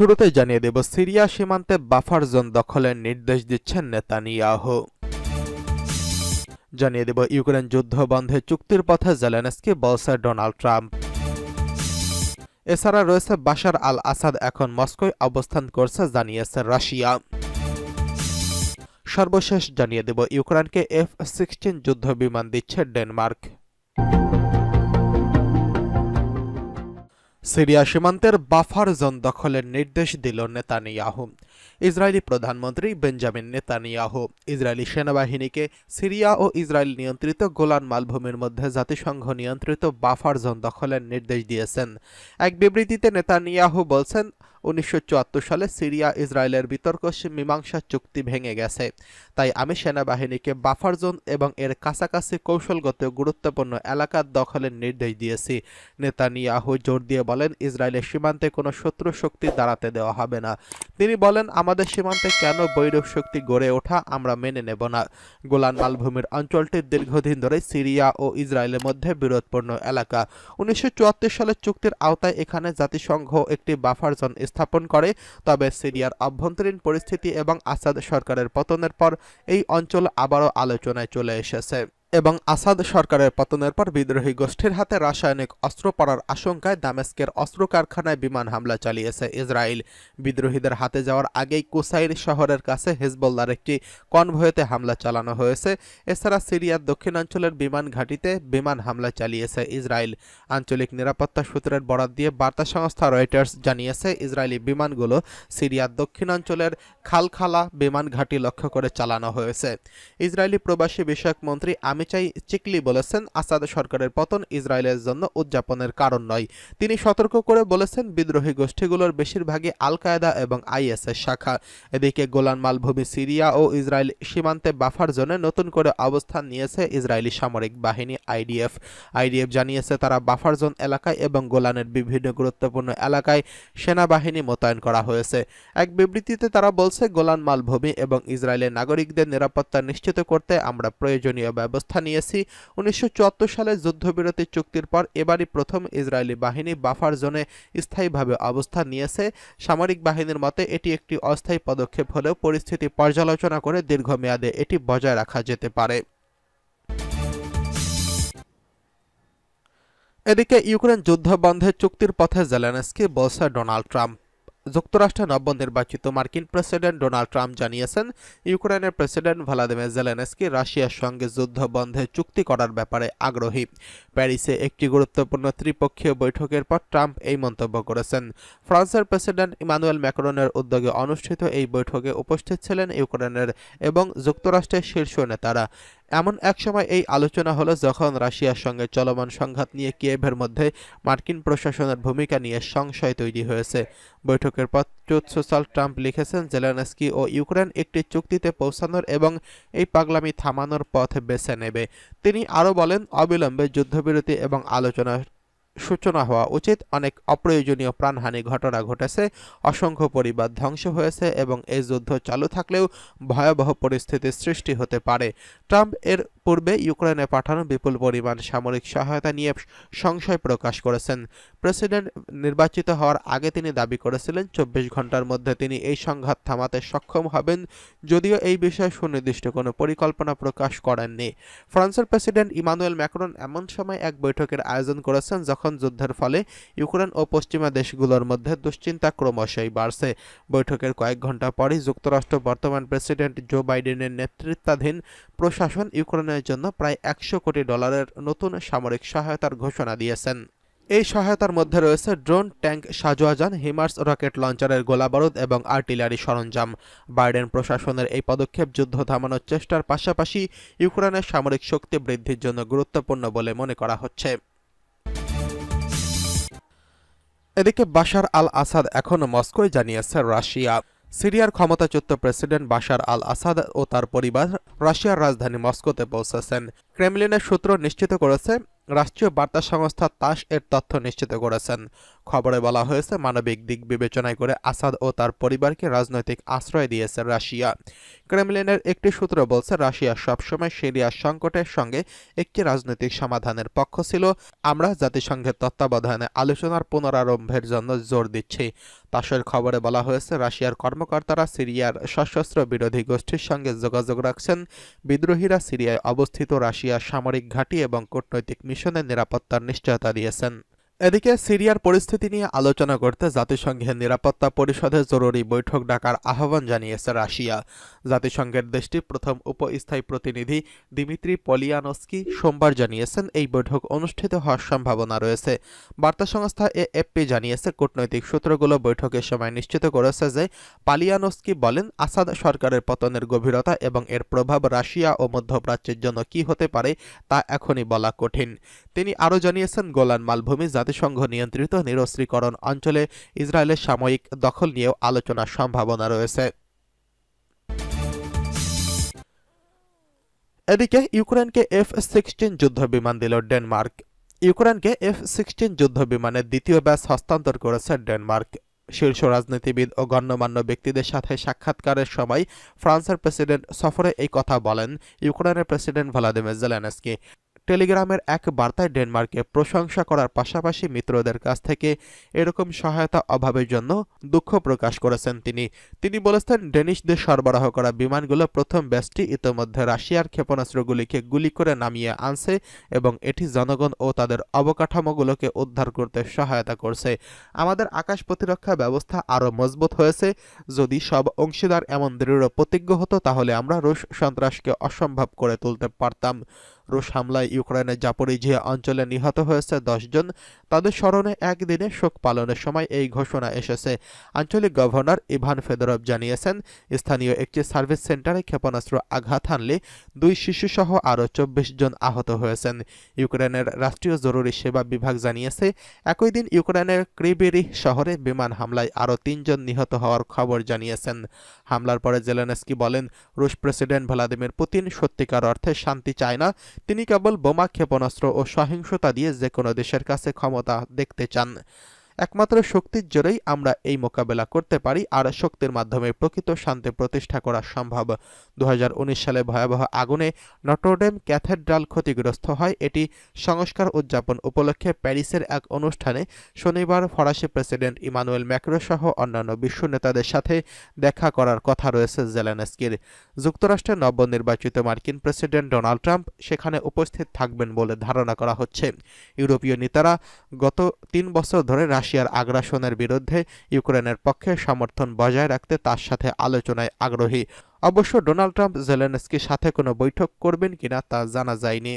শুরুতেই জানিয়ে দেব, সিরিয়া সীমান্তে বাফার জোন দখলের নির্দেশ দিচ্ছেন নেতানিয়াহু। জানিয়ে দেব, ইউক্রেন যুদ্ধ বন্ধে চুক্তির পথে জেলেনস্কি, বলছে ডোনাল্ড ট্রাম্প। এছাড়া রয়েছে বাশার আল আসাদ এখন মস্কোয় অবস্থান করছে, জানিয়েছে রাশিয়া। সর্বশেষ জানিয়ে দেব, ইউক্রেনকে এফ সিক্সটিন যুদ্ধ বিমান দিচ্ছে ডেনমার্ক। সিরিয়া সীমান্তের বাফার জোন দখলের নির্দেশ দিল নেতানিয়াহু। ইসরায়েলি প্রধানমন্ত্রী বেঞ্জামিন নেতানিয়াহু। ইসরায়েলি সেনাবাহিনীকে সিরিয়া ও ইসরায়েল নিয়ন্ত্রিত গোলান মালভূমির মধ্যে জাতিসংঘ নিয়ন্ত্রিত বাফার জোন দখলের নির্দেশ দিয়েছেন। এক বিবৃতিতে নেতানিয়াহু বলছেন উনিশশো চুয়াত্তর সালে সিরিয়া ইসরায়েলের বিতর্ক মীমাংসা চুক্তি ভেঙে গেছে। তাই আমি সেনাবাহিনীকে বাফার জোন এবং এর কাছাকাছি কৌশলগত গুরুত্বপূর্ণ এলাকার দখলের নির্দেশ দিয়েছি। নেতানিয়াহু জোর দিয়ে বলেন, ইসরায়েলের সীমান্তে কোনো শত্রু শক্তি দাঁড়াতে দেওয়া হবে না। তিনি বলেন, আমাদের সীমান্তে কেন বৈরূপ শক্তি গড়ে ওঠা আমরা মেনে নেব না। গোলান মালভূমির অঞ্চলটি দীর্ঘদিন ধরে সিরিয়া ও ইসরায়েলের মধ্যে বিরোধপূর্ণ এলাকা। উনিশশো চুয়াত্তর সালের চুক্তির আওতায় এখানে জাতিসংঘ একটি বাফার জোন স্থাপন করে, তবে সিরিয়ার অভ্যন্তরীণ পরিস্থিতি এবং আসাদ সরকারের পতনের পর এই অঞ্চল আবারও আলোচনায় চলে এসেছে। এবং আসাদ সরকারের পতনের পর বিদ্রোহী গোষ্ঠীর হাতে রাসায়নিক অস্ত্র পড়ার আশঙ্কায় দামেস্কের অস্ত্র কারখানায় বিমান হামলা চালিয়েছে ইসরায়েল। বিদ্রোহীদের হাতে যাওয়ার আগেই কুসাইর শহরের কাছে হেজবল্লার একটি কনভয়েতে হামলা চালানো হয়েছে। এছাড়া সিরিয়ার দক্ষিণাঞ্চলের বিমান ঘাঁটিতে বিমান হামলা চালিয়েছে ইসরায়েল। আঞ্চলিক নিরাপত্তা সূত্রের বরাত দিয়ে বার্তা সংস্থা রয়টার্স জানিয়েছে, ইসরায়েলি বিমানগুলো সিরিয়ার দক্ষিণাঞ্চলের খালখালা বিমান ঘাঁটি লক্ষ্য করে চালানো হয়েছে। ইসরায়েলি প্রবাসী বিষয়ক মন্ত্রী আমিচাই চিকলি বলেছেন, আসাদ সরকারের পতন ইসরায়েলের জন্য উদযাপনের কারণ নয়। তিনি সতর্ক করে বলেছেন, বিদ্রোহী গোষ্ঠীগুলোর বেশিরভাগই আল কায়দা এবং আইএসের শাখা। এদিকে গোলান মালভূমি সিরিয়া ও ইসরায়েল সীমান্তে বাফার জোনে নতুন করে অবস্থান নিয়েছে ইসরায়েলি সামরিক বাহিনী আইডিএফ। আইডিএফ জানিয়েছে, তারা বাফার জোন এলাকায় এবং গোলানের বিভিন্ন গুরুত্বপূর্ণ এলাকায় সেনাবাহিনী মোতায়েন করা হয়েছে। এক বিবৃতিতে তারা বলছে, গোলান মালভূমি এবং ইসরায়েলের নাগরিকদের নিরাপত্তা নিশ্চিত করতে আমরা প্রয়োজনীয় ব্যবস্থা নিয়েছি। উনিশশো সালে যুদ্ধবিরতি চুক্তির পর এবারই প্রথম ইসরায়েলি বাহিনী বাফার জোনে স্থায়ীভাবে অবস্থান নিয়েছে। সামরিক বাহিনীর মতে, এটি একটি অস্থায়ী পদক্ষেপ হলেও পরিস্থিতি পর্যালোচনা করে দীর্ঘমেয়াদে এটি বজায় রাখা যেতে পারে। এদিকে ইউক্রেন যুদ্ধ বন্ধের চুক্তির পথে জেলেনস্কি বলছে ডোনাল্ড ট্রাম্প। যুক্তরাষ্ট্রে নবনির্বাচিত মার্কিন প্রেসিডেন্ট ডোনাল্ড ট্রাম্প জানিয়েছেন, ইউক্রেনের প্রেসিডেন্ট ভ্লাদিমির জেলেনস্কি রাশিয়ার সঙ্গে যুদ্ধ বন্ধে চুক্তি করার ব্যাপারে আগ্রহী। প্যারিসে একটি গুরুত্বপূর্ণ ত্রিপক্ষীয় বৈঠকের পর ট্রাম্প এই মন্তব্য করেছেন। ফ্রান্সের প্রেসিডেন্ট ইমানুয়েল ম্যাক্রনের উদ্যোগে অনুষ্ঠিত এই বৈঠকে উপস্থিত ছিলেন ইউক্রেনের এবং যুক্তরাষ্ট্রের শীর্ষ নেতারা। এমন এক সময় এই আলোচনা হলো যখন রাশিয়ার সঙ্গে চলমান সংঘাত নিয়ে কিয়েভের মধ্যে মার্কিন প্রশাসনের ভূমিকা নিয়ে সংশয় তৈরি হয়েছে। বৈঠকের পর ট্রুথ ট্রাম্প লিখেছেন, জেলানস্কি ও ইউক্রেন একটি চুক্তিতে পৌঁছানোর এবং এই পাগলামি থামানোর পথ বেছে নেবে। তিনি আরও বলেন, অবিলম্বে যুদ্ধবিরতি এবং আলোচনার সূচনা হওয়া উচিত। অনেক অপ্রয়োজনীয় প্রাণহানি ঘটনা ঘটেছে, অসংখ্য পরিবার ধ্বংস হয়েছে এবং এই যুদ্ধ চালু থাকলেও ভয়াবহ পরিস্থিতির সৃষ্টি হতে পারে। ট্রাম্প এর পূর্বে ইউক্রেনে পাঠানো বিপুল পরিমাণ সামরিক সহায়তা নিয়ে সংশয় প্রকাশ করেছেন। প্রেসিডেন্ট নির্বাচিত হওয়ার আগে তিনি দাবি করেছিলেন, চব্বিশ ঘণ্টার মধ্যে তিনি এই সংঘাত থামাতে সক্ষম হবেন, যদিও এই বিষয়ে সুনির্দিষ্ট কোনো পরিকল্পনা প্রকাশ করেননি। ফ্রান্সের প্রেসিডেন্ট ইমানুয়েল ম্যাক্রন এমন সময় এক বৈঠকের আয়োজন করেছেন, যখন যুদ্ধের ফলে ইউক্রেন ও পশ্চিমা দেশগুলোর মধ্যে দুশ্চিন্তা ক্রমশই বাড়ছে। বৈঠকের কয়েক ঘণ্টা পরই যুক্তরাষ্ট্র বর্তমান প্রেসিডেন্ট জো বাইডেনের নেতৃত্বাধীন প্রশাসন ইউক্রেনের জন্য প্রায় একশো কোটি ডলারের নতুন সামরিক সহায়তার ঘোষণা দিয়েছেন। এই সহায়তার মধ্যে রয়েছে ড্রোন, ট্যাঙ্ক, সাজোয়াজান, হিমার্স রকেট লঞ্চারের গোলাবারুদ এবং আর্টিলারি সরঞ্জাম। বাইডেন প্রশাসনের এই পদক্ষেপ যুদ্ধ থামানোর চেষ্টার পাশাপাশি ইউক্রেনের সামরিক শক্তি বৃদ্ধির জন্য গুরুত্বপূর্ণ বলে মনে করা হচ্ছে। এদিকে বাশার আল আসাদ এখনও মস্কোয় জানিয়েছে রাশিয়া। সিরিয়ার ক্ষমতাচ্যুত প্রেসিডেন্ট বাশার আল আসাদ ও তার পরিবার রাশিয়ার রাজধানী মস্কোতে পৌঁছেছেন। ক্রেমলিনের সূত্র নিশ্চিত করেছে রাষ্ট্রীয় বার্তা সংস্থা তাস এর তথ্য নিশ্চিত করেছেন। খবরে বলা হয়েছে, মানবিক দিক বিবেচনায় করে আসাদ ও তার পরিবারকে রাজনৈতিক আশ্রয় দিয়েছে রাশিয়া। ক্রেমলিনের একটি সূত্র বলছে, রাশিয়া সবসময় সিরিয়ার সংকটের সঙ্গে একটি রাজনৈতিক সমাধানের পক্ষ ছিল। আমরা জাতিসংঘের তত্ত্বাবধানে আলোচনার পুনরারম্ভের জন্য জোর দিচ্ছি। তাসের খবরে বলা হয়েছে, রাশিয়ার কর্মকর্তারা সিরিয়ার সশস্ত্র বিরোধী গোষ্ঠীর সঙ্গে যোগাযোগ রাখছেন। বিদ্রোহীরা সিরিয়ায় অবস্থিত রাশিয়ার সামরিক ঘাঁটি এবং কূটনৈতিক মিশনের নিরাপত্তার নিশ্চয়তা দিয়েছেন। এদিকে সিরিয়ার পরিস্থিতি নিয়ে আলোচনা করতে জাতিসংঘের নিরাপত্তা পরিষদে জরুরি বৈঠক ডাকার আহ্বান জানিয়েছে রাশিয়া। জাতিসংঘের দেশটির প্রথম উপস্থায়ী প্রতিনিধি দিমিত্রি পলিয়ানস্কি সোমবার জানিয়েছেন, এই বৈঠক অনুষ্ঠিত হওয়ার সম্ভাবনা রয়েছে। বার্তা সংস্থা এএফপি জানিয়েছে, কূটনৈতিক সূত্রগুলো বৈঠকের সময় নিশ্চিত করেছে যে পালিয়ানস্কি বলেন, আসাদ সরকারের পতনের গভীরতা এবং এর প্রভাব রাশিয়া ও মধ্যপ্রাচ্যের জন্য কি হতে পারে তা এখনই বলা কঠিন। তিনি আরও জানিয়েছেন, গোলান মালভূমি জাতিসংঘ নিয়ন্ত্রিত নিরস্ত্রীকরণ অঞ্চলে ইসরায়েলের সাময়িক দখল নিয়েও আলোচনার সম্ভাবনা রয়েছে। এদিকে ইউক্রেনকে এফ সিক্সটিন যুদ্ধ বিমান দিল ডেনমার্ক। ইউক্রেনকে এফ সিক্সটিন যুদ্ধ বিমানের দ্বিতীয় ব্যাচ হস্তান্তর করেছে ডেনমার্ক। শীর্ষ রাজনীতিবিদ ও গণ্যমান্য ব্যক্তিদের সাথে সাক্ষাৎকারের সময় ফ্রান্সের প্রেসিডেন্ট সফরে এই কথা বলেন ইউক্রেনের প্রেসিডেন্ট ভলাদিমির জেলেনস্কি। টেলিগ্রামের এক বার্তায় ডেনমার্কে প্রশংসা করার পাশাপাশি মিত্রদের কাছ থেকে এরকম সহায়তা অভাবের জন্য দুঃখ প্রকাশ করেছেন তিনি। তিনি বলেছেন, ডেনিশদের সরবরাহ করা বিমানগুলো প্রথম ব্যাচটি ইতোমধ্যে রাশিয়ার ক্ষেপণাস্ত্রগুলিকে গুলি করে নামিয়ে আনছে এবং এটি জনগণ ও তাদের অবকাঠামোগুলোকে উদ্ধার করতে সহায়তা করছে। আমাদের আকাশ প্রতিরক্ষা ব্যবস্থা আরও মজবুত হয়েছে। যদি সব অংশীদার এমন দৃঢ় প্রতিজ্ঞ হতো, তাহলে আমরা রুশ সন্ত্রাসকে অসম্ভব করে তুলতে পারতাম। রুশ হামলায় ইউক্রেনের জাপরিঝিয়া অঞ্চলে নিহত হয়েছে দশজন তাদের স্মরণে একদিনে শোক পালনের সময় এই ঘোষণা এসেছে। আঞ্চলিক গভর্নর ইভান ফেদরভ জানিয়েছেন, স্থানীয় একটি সার্ভিস সেন্টারে ক্ষেপণাস্ত্র আঘাত হানলে দুই শিশুসহ আরও চব্বিশ জন আহত হয়েছেন। ইউক্রেনের রাষ্ট্রীয় জরুরি সেবা বিভাগ জানিয়েছে, একই দিন ইউক্রেনের ক্রিবেরি শহরে বিমান হামলায় আরও তিনজন নিহত হওয়ার খবর জানিয়েছেন। হামলার পরে জেলেনস্কি বলেন, রুশ প্রেসিডেন্ট ভ্লাদিমির পুতিন সত্যিকার অর্থে শান্তি চায় না তিনি কেবল বোমা ক্ষেপণাস্ত্র ও সহিংসতা দিয়ে যে কোনো দেশের কাছে ক্ষমতা দেখতে চান। একমাত্র শক্তির জোরেই আমরা এই মোকাবেলা করতে পারি আর শক্তির মাধ্যমে প্রকৃত শান্তি প্রতিষ্ঠা করা সম্ভব। দু হাজার উনিশ সালে ভয়াবহ আগুনে নটরডেম ক্যাথেড্রাল ক্ষতিগ্রস্ত হয়। এটি সংস্কার উদযাপন উপলক্ষে প্যারিসের এক অনুষ্ঠানে শনিবার ফরাসি প্রেসিডেন্ট ইমানুয়েল ম্যাক্রো সহ অন্যান্য বিশ্ব নেতাদের সাথে দেখা করার কথা রয়েছে জেলেনস্কির। যুক্তরাষ্ট্রের নবনির্বাচিত মার্কিন প্রেসিডেন্ট ডোনাল্ড ট্রাম্প সেখানে উপস্থিত থাকবেন বলে ধারণা করা হচ্ছে। ইউরোপীয় নেতারা গত তিন বছর ধরে রাশিয়ার আগ্রাসনের বিরুদ্ধে ইউক্রেনের পক্ষে সমর্থন বজায় রাখতে তার সাথে আলোচনায় আগ্রহী। অবশ্য ডোনাল্ড ট্রাম্প জেলেনস্কির সাথে কোনো বৈঠক করবেন কিনা তা জানা যায়নি।